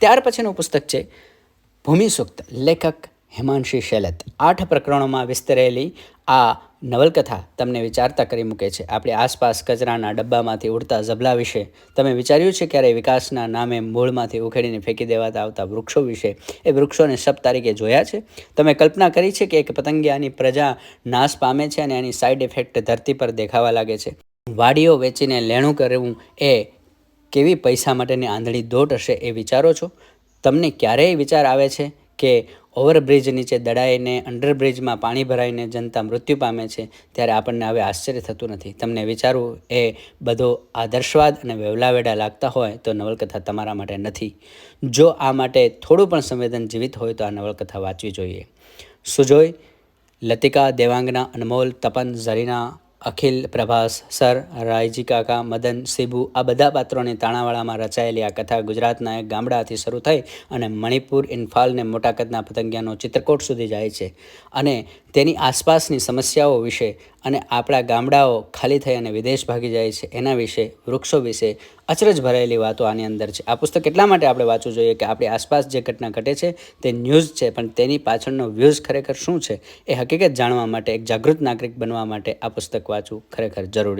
ત્યાર પછીનું પુસ્તક છે, ભૂમિસુક્ત લેખક હિમાંશી શેલત. આઠ પ્રકરણોમાં વિસ્તરેલી આ નવલકથા તમને વિચારતા કરી મૂકે છે. આપણી આસપાસ કચરાના ડબ્બામાંથી ઉડતા ઝબલા વિશે તમે વિચાર્યું છે ક્યારે વિકાસના નામે મૂળમાંથી ઉખેડીને ફેંકી દેવાતા આવતા વૃક્ષો વિશે? એ વૃક્ષોને સપ તારીખે જોયા છે? તમે કલ્પના કરી છે કે એક પતંગિયાની પ્રજા નાશ પામે છે અને એની સાઈડ ઇફેક્ટ ધરતી પર દેખાવા લાગે છે? વાડીઓ વેચીને લેણું કરવું એ કેવી પૈસા માટેની આંધળી દોટ હશે એ વિચારો છો? તમને ક્યારેય વિચાર આવે છે કે ઓવરબ્રિજ નીચે દડાઈને, અંડરબ્રિજમાં પાણી ભરાઈને જનતા મૃત્યુ પામે છે ત્યારે આપણને હવે આશ્ચર્ય થતું નથી. તમને વિચારવું એ બધો આદર્શવાદ અને વેવલાવેડા લાગતા હોય તો નવલકથા તમારા માટે નથી. જો આ માટે થોડું પણ સંવેદન જીવિત હોય તો આ નવલકથા વાંચવી જોઈએ. સુજોય, લતિકા દેવાંગના અનમોલ, તપન ઝરીના અખિલ, પ્રભાસ, સર, રાયજી કાકા, મદન, શિબુ, આ બધા પાત્રોની તાણાવાળામાં રચાયેલી આ કથા ગુજરાતના એક ગામડાથી શરૂ થઈ અને મણિપુર ઇન્ફાલને મોટા કદના પતંગિયાનો ચિત્રકોટ સુધી જાય છે. અને તેની આસપાસની સમસ્યાઓ વિશે અને આપણા ગામડાઓ ખાલી થઈ અને વિદેશ ભાગી જાય છે, એના વિશે, વૃક્ષો વિશે અચરજ ભરાયેલી વાતો આની અંદર છે. આ પુસ્તક એટલા માટે આપણે વાંચવું જોઈએ કે આપણી આસપાસ જે ઘટના ઘટે છે, તે ન્યૂઝ છે, પણ તેની પાછળનો વ્યૂઝ ખરેખર શું છે, એ હકીકત જાણવા માટે, એક જાગૃત નાગરિક બનવા માટે આ પુસ્તક વાંચવું ખરેખર જરૂરી